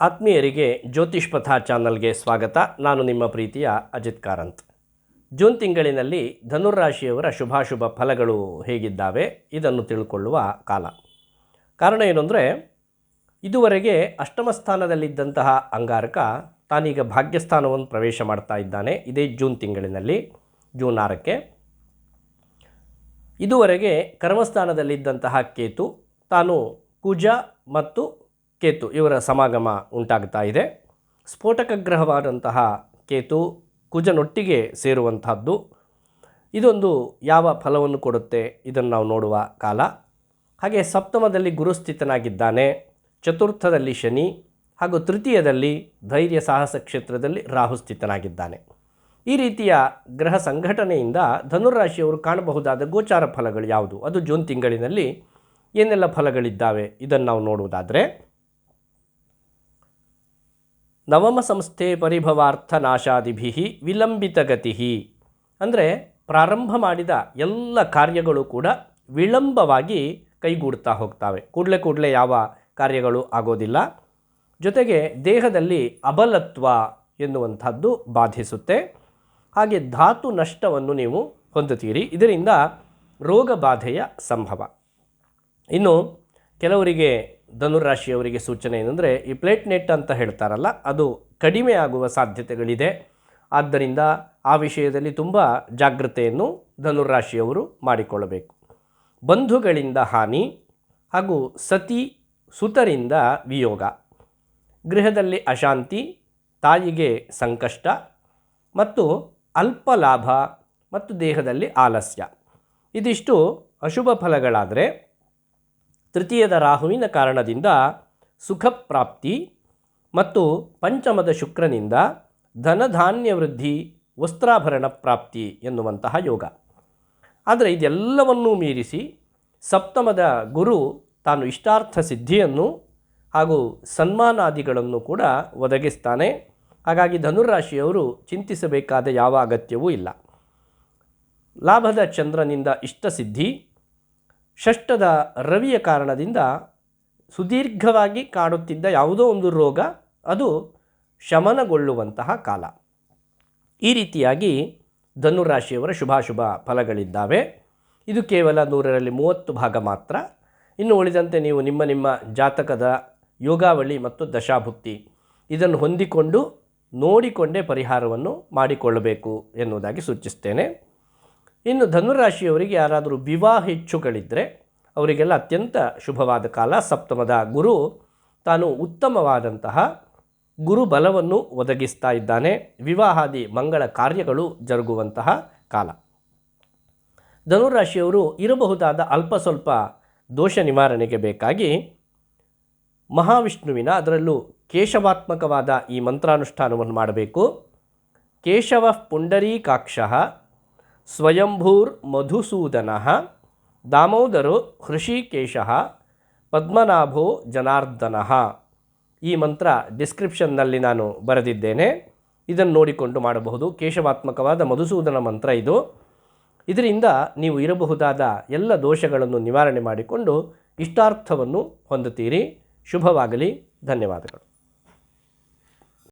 ಆತ್ಮೀಯರಿಗೆ ಜ್ಯೋತಿಷ್ ಪಥ ಚಾನಲ್ಗೆ ಸ್ವಾಗತ. ನಾನು ನಿಮ್ಮ ಪ್ರೀತಿಯ ಅಜಿತ್ ಕಾರಂತ್. ಜೂನ್ ತಿಂಗಳಿನಲ್ಲಿ ಧನುರಾಶಿಯವರ ಶುಭಾಶುಭ ಫಲಗಳು ಹೇಗಿದ್ದಾವೆ ಇದನ್ನು ತಿಳ್ಕೊಳ್ಳುವ ಕಾಲ. ಕಾರಣ ಏನಂದರೆ, ಇದುವರೆಗೆ ಅಷ್ಟಮ ಸ್ಥಾನದಲ್ಲಿದ್ದಂತಹ ಅಂಗಾರಕ ತಾನೀಗ ಭಾಗ್ಯಸ್ಥಾನವನ್ನು ಪ್ರವೇಶ ಮಾಡ್ತಾ ಇದ್ದಾನೆ. ಇದೇ ಜೂನ್ ತಿಂಗಳಿನಲ್ಲಿ, ಜೂನ್ ಆರಕ್ಕೆ. ಇದುವರೆಗೆ ಕರ್ಮಸ್ಥಾನದಲ್ಲಿದ್ದಂತಹ ಕೇತು ತಾನು ಕುಜ ಮತ್ತು ಕೇತು ಇವರ ಸಮಾಗಮ ಉಂಟಾಗ್ತಾ ಇದೆ. ಸ್ಫೋಟಕ ಗ್ರಹವಾದಂತಹ ಕೇತು ಕುಜನೊಟ್ಟಿಗೆ ಸೇರುವಂತಹದ್ದು. ಇದೊಂದು ಯಾವ ಫಲವನ್ನು ಕೊಡುತ್ತೆ ಇದನ್ನು ನಾವು ನೋಡುವ ಕಾಲ. ಹಾಗೆ ಸಪ್ತಮದಲ್ಲಿ ಗುರುಸ್ಥಿತನಾಗಿದ್ದಾನೆ. ಚತುರ್ಥದಲ್ಲಿ ಶನಿ ಹಾಗೂ ತೃತೀಯದಲ್ಲಿ ಧೈರ್ಯ ಸಾಹಸ ಕ್ಷೇತ್ರದಲ್ಲಿ ರಾಹು ಸ್ಥಿತನಾಗಿದ್ದಾನೆ. ಈ ರೀತಿಯ ಗ್ರಹ ಸಂಘಟನೆಯಿಂದ ಧನುರಾಶಿಯವರು ಕಾಣಬಹುದಾದ ಗೋಚಾರ ಫಲಗಳು ಯಾವುದು? ಅದು ಜೂನ್ ತಿಂಗಳಿನಲ್ಲಿ ಏನೆಲ್ಲ ಫಲಗಳಿದ್ದಾವೆ? ಇದನ್ನು ನಾವು ನೋಡುವುದಾದರೆ ನವಮ ಸಂಸ್ಥೆ ಪರಿಭವಾರ್ಥ ನಾಶಾದಿಭಿ ವಿಲಂಬಿತಗತಿ. ಅಂದರೆ ಪ್ರಾರಂಭ ಮಾಡಿದ ಎಲ್ಲ ಕಾರ್ಯಗಳು ಕೂಡ ವಿಳಂಬವಾಗಿ ಕೈಗೂಡ್ತಾ ಹೋಗ್ತವೆ. ಕೂಡಲೇ ಕೂಡಲೇ ಯಾವ ಕಾರ್ಯಗಳು ಆಗೋದಿಲ್ಲ. ಜೊತೆಗೆ ದೇಹದಲ್ಲಿ ಅಬಲತ್ವ ಎನ್ನುವಂಥದ್ದು ಬಾಧಿಸುತ್ತೆ. ಹಾಗೆ ಧಾತು ನಷ್ಟವನ್ನು ನೀವು ಹೊಂದುತ್ತೀರಿ. ಇದರಿಂದ ರೋಗ ಬಾಧೆಯ ಸಂಭವ. ಇನ್ನು ಕೆಲವರಿಗೆ ಧನುರಾಶಿಯವರಿಗೆ ಸೂಚನೆ ಏನಂದರೆ, ಈ ಪ್ಲೇಟ್ನೆಟ್ ಅಂತ ಹೇಳ್ತಾರಲ್ಲ, ಅದು ಕಡಿಮೆ ಆಗುವ ಸಾಧ್ಯತೆಗಳಿದೆ. ಆದ್ದರಿಂದ ಆ ವಿಷಯದಲ್ಲಿ ತುಂಬ ಜಾಗ್ರತೆಯನ್ನು ಧನುರಾಶಿಯವರು ಮಾಡಿಕೊಳ್ಳಬೇಕು. ಬಂಧುಗಳಿಂದ ಹಾನಿ ಹಾಗೂ ಸತಿ ಸುತರಿಂದ ವಿಯೋಗ. ಗೃಹದಲ್ಲಿ ಅಶಾಂತಿ, ತಾಯಿಗೆ ಸಂಕಷ್ಟ ಮತ್ತು ಅಲ್ಪ ಲಾಭ ಮತ್ತು ದೇಹದಲ್ಲಿ ಆಲಸ್ಯ. ಇದಿಷ್ಟು ಅಶುಭ ಫಲಗಳಾದರೆ ತೃತೀಯದ ರಾಹುವಿನ ಕಾರಣದಿಂದ ಸುಖಪ್ರಾಪ್ತಿ ಮತ್ತು ಪಂಚಮದ ಶುಕ್ರನಿಂದ ಧನಧಾನ್ಯ ವೃದ್ಧಿ, ವಸ್ತ್ರಾಭರಣ ಪ್ರಾಪ್ತಿ ಎನ್ನುವಂತಹ ಯೋಗ. ಆದರೆ ಇದೆಲ್ಲವನ್ನೂ ಮೀರಿಸಿ ಸಪ್ತಮದ ಗುರು ತಾನು ಇಷ್ಟಾರ್ಥ ಸಿದ್ಧಿಯನ್ನು ಹಾಗೂ ಸನ್ಮಾನಾದಿಗಳನ್ನು ಕೂಡ ಒದಗಿಸ್ತಾನೆ. ಹಾಗಾಗಿ ಧನುರಾಶಿಯವರು ಚಿಂತಿಸಬೇಕಾದ ಯಾವ ಅಗತ್ಯವೂ ಇಲ್ಲ. ಲಾಭದ ಚಂದ್ರನಿಂದ ಇಷ್ಟಸಿದ್ಧಿ ಷಷ್ಠದ ರವಿಯ ಕಾರಣದಿಂದ ಸುದೀರ್ಘವಾಗಿ ಕಾಡುತ್ತಿದ್ದ ಯಾವುದೋ ಒಂದು ರೋಗ, ಅದು ಶಮನಗೊಳ್ಳುವಂತಹ ಕಾಲ. ಈ ರೀತಿಯಾಗಿ ಧನುರಾಶಿಯವರ ಶುಭಾಶುಭ ಫಲಗಳಿದ್ದಾವೆ. ಇದು ಕೇವಲ ನೂರರಲ್ಲಿ ಮೂವತ್ತು ಭಾಗ ಮಾತ್ರ. ಇನ್ನು ಉಳಿದಂತೆ ನೀವು ನಿಮ್ಮ ನಿಮ್ಮ ಜಾತಕದ ಯೋಗಾವಳಿ ಮತ್ತು ದಶಾಭುಕ್ತಿ ಇದನ್ನು ಹೊಂದಿಕೊಂಡು ನೋಡಿಕೊಂಡೇ ಪರಿಹಾರವನ್ನು ಮಾಡಿಕೊಳ್ಳಬೇಕು ಎನ್ನುವುದಾಗಿ ಸೂಚಿಸ್ತೇನೆ. ಇನ್ನು ಧನುರಾಶಿಯವರಿಗೆ ಯಾರಾದರೂ ವಿವಾಹ ಹೆಚ್ಚುಗಳಿದ್ದರೆ ಅವರಿಗೆಲ್ಲ ಅತ್ಯಂತ ಶುಭವಾದ ಕಾಲ ಸಪ್ತಮದ. ಗುರು ತಾನು ಉತ್ತಮವಾದಂತಹ ಗುರು ಬಲವನ್ನು ಒದಗಿಸ್ತಾ ಇದ್ದಾನೆ. ವಿವಾಹಾದಿ ಮಂಗಳ ಕಾರ್ಯಗಳು ಜರುಗುವಂತಹ ಕಾಲ. ಧನುರಾಶಿಯವರು ಇರಬಹುದಾದ ಅಲ್ಪ ಸ್ವಲ್ಪ ದೋಷ ನಿವಾರಣೆಗೆ ಬೇಕಾಗಿ ಮಹಾವಿಷ್ಣುವಿನ ಅದರಲ್ಲೂ ಕೇಶವಾತ್ಮಕವಾದ ಈ ಮಂತ್ರಾನುಷ್ಠಾನವನ್ನು ಮಾಡಬೇಕು. ಕೇಶವ ಪುಂಡರೀಕಾಕ್ಷ ಸ್ವಯಂಭೂರ್ ಮಧುಸೂದನ ದಾಮೋದರು ಹೃಷಿಕೇಶ ಪದ್ಮನಾಭೋ ಜನಾರ್ದನ. ಈ ಮಂತ್ರ ಡಿಸ್ಕ್ರಿಪ್ಷನ್ನಲ್ಲಿ ನಾನು ಬರೆದಿದ್ದೇನೆ. ಇದನ್ನು ನೋಡಿಕೊಂಡು ಮಾಡಬಹುದು. ಕೇಶವಾತ್ಮಕವಾದ ಮಧುಸೂದನ ಮಂತ್ರ ಇದು. ಇದರಿಂದ ನೀವು ಇರಬಹುದಾದ ಎಲ್ಲ ದೋಷಗಳನ್ನು ನಿವಾರಣೆ ಮಾಡಿಕೊಂಡು ಇಷ್ಟಾರ್ಥವನ್ನು ಹೊಂದುತ್ತೀರಿ. ಶುಭವಾಗಲಿ. ಧನ್ಯವಾದಗಳು.